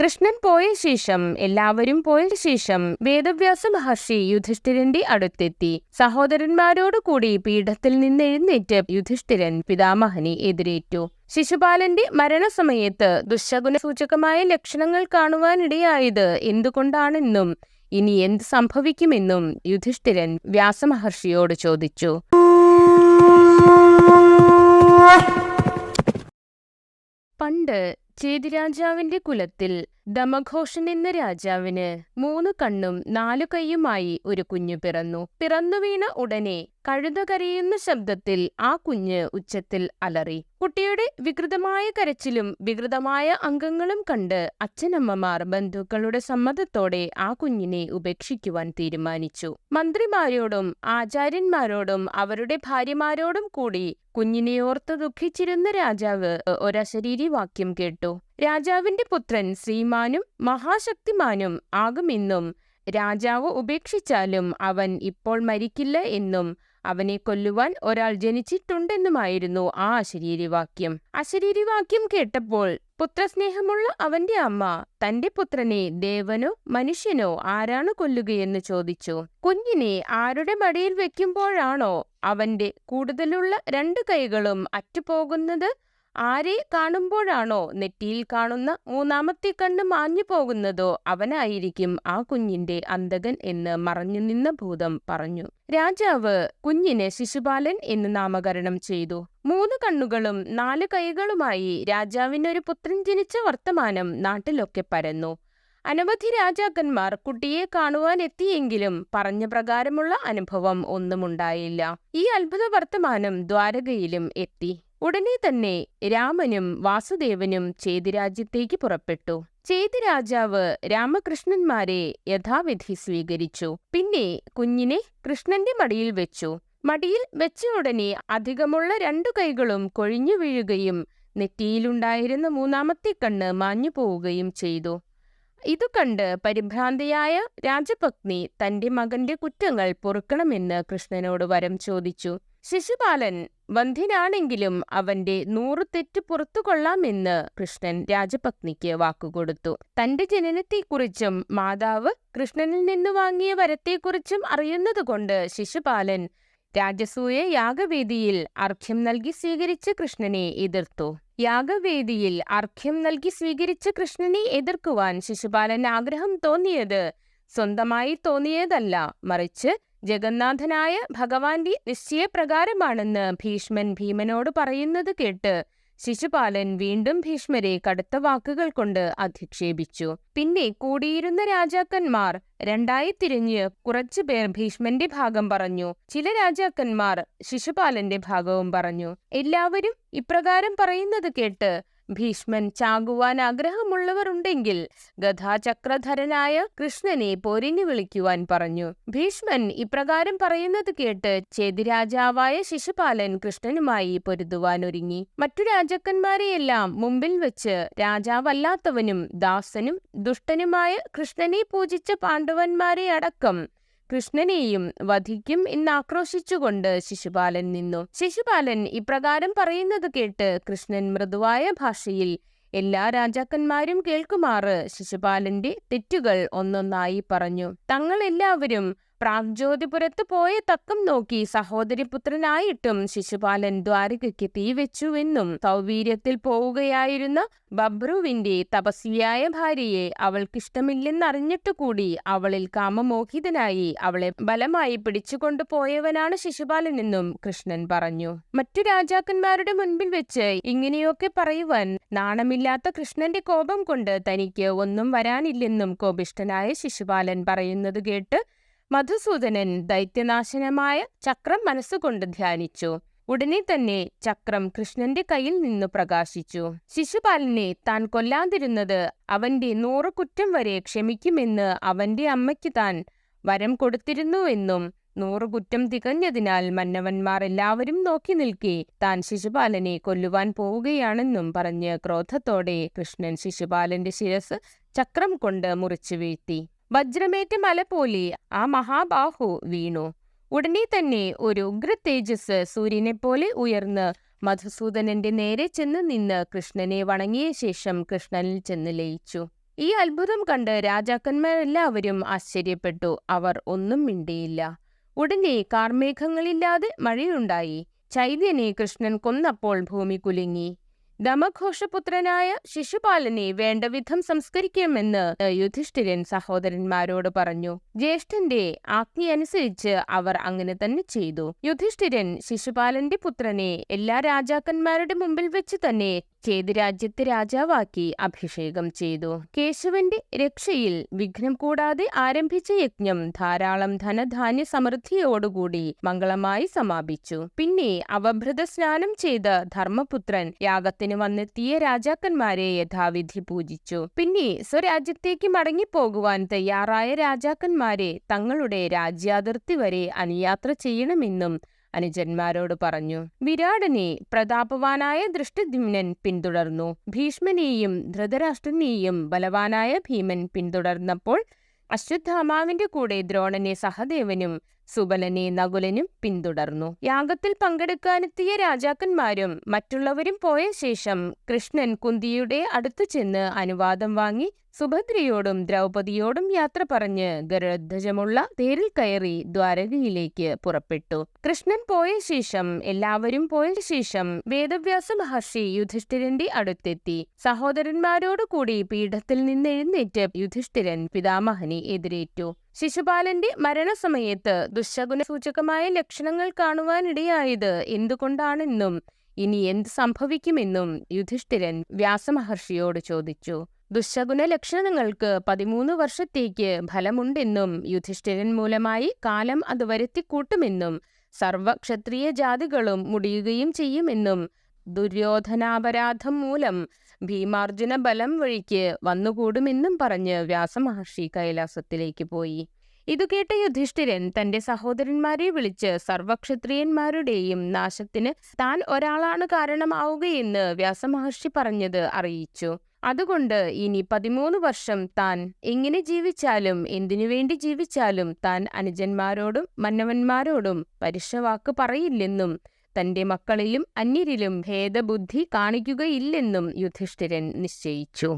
കൃഷ്ണൻ പോയ ശേഷം എല്ലാവരും പോയ ശേഷം വേദവ്യാസ മഹർഷി യുധിഷ്ഠിരന്റെ അടുത്തെത്തി. സഹോദരന്മാരോടുകൂടി പീഠത്തിൽ നിന്ന് എഴുന്നേറ്റ് യുധിഷ്ഠിരൻ പിതാമഹനെ എതിരേറ്റു. ശിശുപാലന്റെ മരണസമയത്ത് ദുശകുന സൂചകമായ ലക്ഷണങ്ങൾ കാണുവാനിടയായത് എന്തുകൊണ്ടാണെന്നും ഇനി എന്ത് സംഭവിക്കുമെന്നും യുധിഷ്ഠിരൻ വ്യാസമഹർഷിയോട് ചോദിച്ചു. പണ്ട് ചേതിരാജാവിന്റെ കുലത്തിൽ ദമഘോഷൻ എന്ന രാജാവിന് മൂന്ന് കണ്ണും നാലു കൈയുമായി ഒരു കുഞ്ഞു പിറന്നു. പിറന്നു വീണ ഉടനെ കഴുത കരയുന്ന ശബ്ദത്തിൽ ആ കുഞ്ഞ് ഉച്ചത്തിൽ അലറി. കുട്ടിയുടെ വികൃതമായ കരച്ചിലും വികൃതമായ അംഗങ്ങളും കണ്ട് അച്ഛനമ്മമാർ ബന്ധുക്കളുടെ സമ്മതത്തോടെ ആ കുഞ്ഞിനെ ഉപേക്ഷിക്കുവാൻ തീരുമാനിച്ചു. മന്ത്രിമാരോടും ആചാര്യന്മാരോടും അവരുടെ ഭാര്യമാരോടും കൂടി കുഞ്ഞിനെ ഓർത്ത് ദുഃഖിച്ചിരുന്ന രാജാവ് ഒരശരീരി വാക്യം കേട്ടു. രാജാവിന്റെ പുത്രൻ ശ്രീമാനും മഹാശക്തിമാനും ആകുമെന്നും രാജാവ് ഉപേക്ഷിച്ചാലും അവൻ ഇപ്പോൾ മരിക്കില്ല എന്നും അവനെ കൊല്ലുവാൻ ഒരാൾ ജനിച്ചിട്ടുണ്ടെന്നുമായിരുന്നു ആ അശരീരിവാക്യം. അശരീരിവാക്യം കേട്ടപ്പോൾ പുത്രസ്നേഹമുള്ള അവന്റെ അമ്മ തന്റെ പുത്രനെ ദേവനോ മനുഷ്യനോ ആരാണ് കൊല്ലുകയെന്ന് ചോദിച്ചു. കുഞ്ഞിനെ ആരുടെ മടിയിൽ വെക്കുമ്പോഴാണോ അവന്റെ കൂടുതലുള്ള രണ്ടു കൈകളും അറ്റുപോകുന്നത്? ആരെ കാണുമ്പോഴാണോ നെറ്റിയിൽ കാണുന്ന മൂന്നാമത്തെ കണ്ണ് മാഞ്ഞു പോകുന്നതോ അവനായിരിക്കും ആ കുഞ്ഞിന്റെ അന്തകൻ എന്ന് മറഞ്ഞു നിന്ന ഭൂതം പറഞ്ഞു. രാജാവ് കുഞ്ഞിനെ ശിശുപാലൻ എന്ന് നാമകരണം ചെയ്തു. മൂന്ന് കണ്ണുകളും നാല് കൈകളുമായി രാജാവിനൊരു പുത്രൻ ജനിച്ച വർത്തമാനം നാട്ടിലൊക്കെ പരന്നു. അനവധി രാജാക്കന്മാർ കുട്ടിയെ കാണുവാൻ എത്തിയെങ്കിലും പറഞ്ഞ പ്രകാരമുള്ള അനുഭവം ഒന്നുമുണ്ടായില്ല. ഈ അത്ഭുത വർത്തമാനം ദ്വാരകയിലും എത്തി. ഉടനെ തന്നെ രാമനും വാസുദേവനും ചേതിരാജ്യത്തേക്ക് പുറപ്പെട്ടു. ചേതിരാജാവ് രാമകൃഷ്ണന്മാരെ യഥാവിധി സ്വീകരിച്ചു. പിന്നെ കുഞ്ഞിനെ കൃഷ്ണന്റെ മടിയിൽ വെച്ചു. മടിയിൽ വെച്ച ഉടനെ അധികമുള്ള രണ്ടു കൈകളും കൊഴിഞ്ഞു വീഴുകയും നെറ്റിയിലുണ്ടായിരുന്ന മൂന്നാമത്തെ കണ്ണ് മാഞ്ഞു പോവുകയും ചെയ്തു. ഇതു കണ്ട് പരിഭ്രാന്തിയായ രാജപത്നി തന്റെ മകന്റെ കുറ്റങ്ങൾ പൊറുക്കണമെന്ന് കൃഷ്ണനോട് വരം ചോദിച്ചു. ശിശുപാലൻ വന്ധ്യനാണെങ്കിലും അവന്റെ നൂറു തെറ്റ് പുറത്തു കൊള്ളാമെന്ന് കൃഷ്ണൻ രാജപത്നിക്ക് വാക്കുകൊടുത്തു. തന്റെ ജനനത്തെക്കുറിച്ചും മാതാവ് കൃഷ്ണനിൽ നിന്ന് വാങ്ങിയ വരത്തെക്കുറിച്ചും അറിയുന്നതുകൊണ്ട് ശിശുപാലൻ രാജസൂയ യാഗവേദിയിൽ അർഘ്യം നൽകി സ്വീകരിച്ച കൃഷ്ണനെ എതിർത്തു. യാഗവേദിയിൽ അർഘ്യം നൽകി സ്വീകരിച്ച കൃഷ്ണനെ എതിർക്കുവാൻ ശിശുപാലൻ ആഗ്രഹം തോന്നിയത് സ്വന്തമായി തോന്നിയതല്ല മറിച്ച് ജഗന്നാഥനായ ഭഗവാന്റെ നിശ്ചയപ്രകാരമാണെന്ന് ഭീഷ്മൻ ഭീമനോട് പറയുന്നത് കേട്ട് ശിശുപാലൻ വീണ്ടും ഭീഷ്മരെ കടുത്ത വാക്കുകൾ കൊണ്ട് അധിക്ഷേപിച്ചു. പിന്നെ കൂടിയിരുന്ന രാജാക്കന്മാർ രണ്ടായി തിരിഞ്ഞ് കുറച്ചുപേർ ഭീഷ്മന്റെ ഭാഗം പറഞ്ഞു. ചില രാജാക്കന്മാർ ശിശുപാലന്റെ ഭാഗവും പറഞ്ഞു. എല്ലാവരും ഇപ്രകാരം പറയുന്നത് കേട്ട് ഭീഷ്മൻ ചാകുവാൻ ആഗ്രഹമുള്ളവർ ഉണ്ടെങ്കിൽ ഗഥാചക്രധരനായ കൃഷ്ണനെ പോരിഞ്ഞു വിളിക്കുവാൻ പറഞ്ഞു. ഭീഷ്മൻ ഇപ്രകാരം പറയുന്നത് കേട്ട് ചേതിരാജാവായ ശിശുപാലൻ കൃഷ്ണനുമായി പൊരുതുവാൻ ഒരുങ്ങി. മറ്റു രാജാക്കന്മാരെയെല്ലാം മുമ്പിൽ വെച്ച് രാജാവല്ലാത്തവനും ദാസനും ദുഷ്ടനുമായ കൃഷ്ണനെ പൂജിച്ച പാണ്ഡവന്മാരെ അടക്കം കൃഷ്ണനെയും വധിക്കും എന്നാക്രോശിച്ചുകൊണ്ട് ശിശുപാലൻ നിന്നു. ശിശുപാലൻ ഇപ്രകാരം പറയുന്നത് കേട്ട് കൃഷ്ണൻ മൃദുവായ ഭാഷയിൽ എല്ലാ രാജാക്കന്മാരും കേൾക്കുമാറ് ശിശുപാലന്റെ തെറ്റുകൾ ഒന്നൊന്നായി പറഞ്ഞു. തങ്ങൾ എല്ലാവരും പ്രാഗ്ജ്യോതിപുരത്ത് പോയ തക്കം നോക്കി സഹോദരി പുത്രനായിട്ടും ശിശുപാലൻ ദ്വാരകയ്ക്ക് തീവെച്ചുവെന്നും സൗവീര്യത്തിൽ പോവുകയായിരുന്ന ബബ്രുവിന്റെ തപസ്വിയായ ഭാര്യയെ അവൾക്കിഷ്ടമില്ലെന്നറിഞ്ഞിട്ടു കൂടി അവളിൽ കാമമോഹിതനായി അവളെ ബലമായി പിടിച്ചുകൊണ്ടു പോയവനാണ് ശിശുപാലനെന്നും കൃഷ്ണൻ പറഞ്ഞു. മറ്റു രാജാക്കന്മാരുടെ മുൻപിൽ വെച്ച് ഇങ്ങനെയൊക്കെ പറയുവാൻ നാണമില്ലാത്ത കൃഷ്ണന്റെ കോപം കൊണ്ട് തനിക്ക് ഒന്നും വരാനില്ലെന്നും കോപിഷ്ഠനായ ശിശുപാലൻ പറയുന്നത് കേട്ട് മധുസൂദനൻ ദൈത്യനാശനമായ ചക്രം മനസ്സുകൊണ്ട് ധ്യാനിച്ചു. ഉടനെ തന്നെ ചക്രം കൃഷ്ണന്റെ കയ്യിൽ നിന്ന് പ്രകാശിച്ചു. ശിശുപാലനെ താൻ കൊല്ലാതിരുന്നത് അവന്റെ നൂറ് കുറ്റം വരെ ക്ഷമിക്കുമെന്ന് അവന്റെ അമ്മയ്ക്ക് താൻ വരം കൊടുത്തിരുന്നുവെന്നും നൂറ് കുറ്റം തികഞ്ഞതിനാൽ മന്നവന്മാർ എല്ലാവരും നോക്കി നിൽക്കെ താൻ ശിശുപാലനെ കൊല്ലുവാൻ പോവുകയാണെന്നും പറഞ്ഞ് ക്രോധത്തോടെ കൃഷ്ണൻ ശിശുപാലന്റെ ശിരസ് ചക്രം കൊണ്ട് മുറിച്ചു വീഴ്ത്തി. വജ്രമേറ്റ മല പോലെ ആ മഹാബാഹു വീണു. ഉടനെ തന്നെ ഒരു ഉഗ്ര തേജസ് സൂര്യനെ പോലെ ഉയർന്ന് മധുസൂദനന്റെ നേരെ ചെന്ന് നിന്ന് കൃഷ്ണനെ വണങ്ങിയ ശേഷം കൃഷ്ണനിൽ ചെന്ന് ലയിച്ചു. ഈ അത്ഭുതം കണ്ട് രാജാക്കന്മാരെല്ലാവരും ആശ്ചര്യപ്പെട്ടു. അവർ ഒന്നും മിണ്ടിയില്ല. ഉടനെ കാർമേഘങ്ങളില്ലാതെ മഴയുണ്ടായി. ചൈതന്യനെ കൃഷ്ണൻ കൊന്നപ്പോൾ ഭൂമി കുലുങ്ങി. ദമഘോഷപുത്രനായ ശിശുപാലനെ വേണ്ടവിധം സംസ്കരിക്കണമെന്ന് യുധിഷ്ഠിരൻ സഹോദരന്മാരോട് പറഞ്ഞു. ജ്യേഷ്ഠന്റെ ആജ്ഞയനുസരിച്ച് അവർ അങ്ങനെ തന്നെ ചെയ്തു. യുധിഷ്ഠിരൻ ശിശുപാലന്റെ പുത്രനെ എല്ലാ രാജാക്കന്മാരുടെ മുമ്പിൽ വെച്ച് തന്നെ ചേതിരാജ്യത്തെ രാജാവാക്കി അഭിഷേകം ചെയ്തു. കേശവന്റെ രക്ഷയിൽ വിഘ്നം കൂടാതെ ആരംഭിച്ച യജ്ഞം ധാരാളം ധനധാന്യ സമൃദ്ധിയോടുകൂടി മംഗളമായി സമാപിച്ചു. പിന്നെ അവഭൃത സ്നാനം ചെയ്ത ധർമ്മപുത്രൻ യാഗത്തിന് വന്നെത്തിയ രാജാക്കന്മാരെ യഥാവിധി പൂജിച്ചു. പിന്നെ സ്വരാജ്യത്തേക്ക് മടങ്ങിപ്പോകുവാൻ തയ്യാറായ രാജാക്കന്മാരെ തങ്ങളുടെ രാജ്യാതിർത്തി വരെ അനുയാത്ര ചെയ്യണമെന്നും അനുജന്മാരോട് പറഞ്ഞു വിരാടനെ പ്രതാപവാനായ ദൃഷ്ടദ്യുമ്നൻ പിന്തുടർന്നു. ഭീഷ്മനെയും ധൃതരാഷ്ട്രനെയും ബലവാനായ ഭീമൻ പിന്തുടർന്നപ്പോൾ അശ്വത്ഥാമാവിന്റെ കൂടെ ദ്രോണനെ സഹദേവനും സുബലനെ നകുലനും പിന്തുടർന്നു. യാഗത്തിൽ പങ്കെടുക്കാനെത്തിയ രാജാക്കന്മാരും മറ്റുള്ളവരും പോയ ശേഷം കൃഷ്ണൻ കുന്തിയുടെ അടുത്തു ചെന്ന് അനുവാദം വാങ്ങി സുഭദ്രയോടും ദ്രൗപദിയോടും യാത്ര പറഞ്ഞ് ഗരുധ്വജമുള്ള തേരിൽ കയറി ദ്വാരകയിലേക്ക് പുറപ്പെട്ടു. കൃഷ്ണൻ പോയ ശേഷം എല്ലാവരും പോയ ശേഷം വേദവ്യാസ മഹർഷി യുധിഷ്ഠിരന്റെ അടുത്തെത്തി. സഹോദരന്മാരോടുകൂടി പീഠത്തിൽ നിന്നെഴുന്നേറ്റ് യുധിഷ്ഠിരൻ പിതാമഹനെ എതിരേറ്റു. ശിശുപാലന്റെ മരണസമയത്ത് ദുശകുന സൂചകമായ ലക്ഷണങ്ങൾ കാണുവാനിടയായത് എന്തുകൊണ്ടാണെന്നും ഇനി എന്ത് സംഭവിക്കുമെന്നും യുധിഷ്ഠിരൻ വ്യാസമഹർഷിയോട് ചോദിച്ചു. ദുശകുന ലക്ഷണങ്ങൾക്ക് പതിമൂന്ന് വർഷത്തേക്ക് ഫലമുണ്ടെന്നും യുധിഷ്ഠിരൻ മൂലമായി കാലം അത് വരുത്തിക്കൂട്ടുമെന്നും സർവക്ഷത്രിയ ജാതികളും മുടിയുകയും ചെയ്യുമെന്നും ദുര്യോധനാപരാധം മൂലം ഭീമാർജുന ബലം വഴിക്ക് വന്നുകൂടുമെന്നും പറഞ്ഞ് വ്യാസമഹർഷി കൈലാസത്തിലേക്ക് പോയി. ഇതു കേട്ട യുധിഷ്ഠിരൻ തന്റെ സഹോദരന്മാരെ വിളിച്ച് സർവക്ഷത്രിയന്മാരുടെയും നാശത്തിന് താൻ ഒരാളാണ് കാരണമാവുകയെന്ന് വ്യാസമഹർഷി പറഞ്ഞത് അറിയിച്ചു. അതുകൊണ്ട് ഇനി പതിമൂന്ന് വർഷം താൻ എങ്ങനെ ജീവിച്ചാലും എന്തിനു വേണ്ടി ജീവിച്ചാലും താൻ അനുജന്മാരോടും മന്നവന്മാരോടും പരുഷവാക്ക് പറയില്ലെന്നും തന്റെ മക്കളിലും അന്യരിലും ഭേദബുദ്ധി കാണിക്കുകയില്ലെന്നും യുധിഷ്ഠിരൻ നിശ്ചയിച്ചു.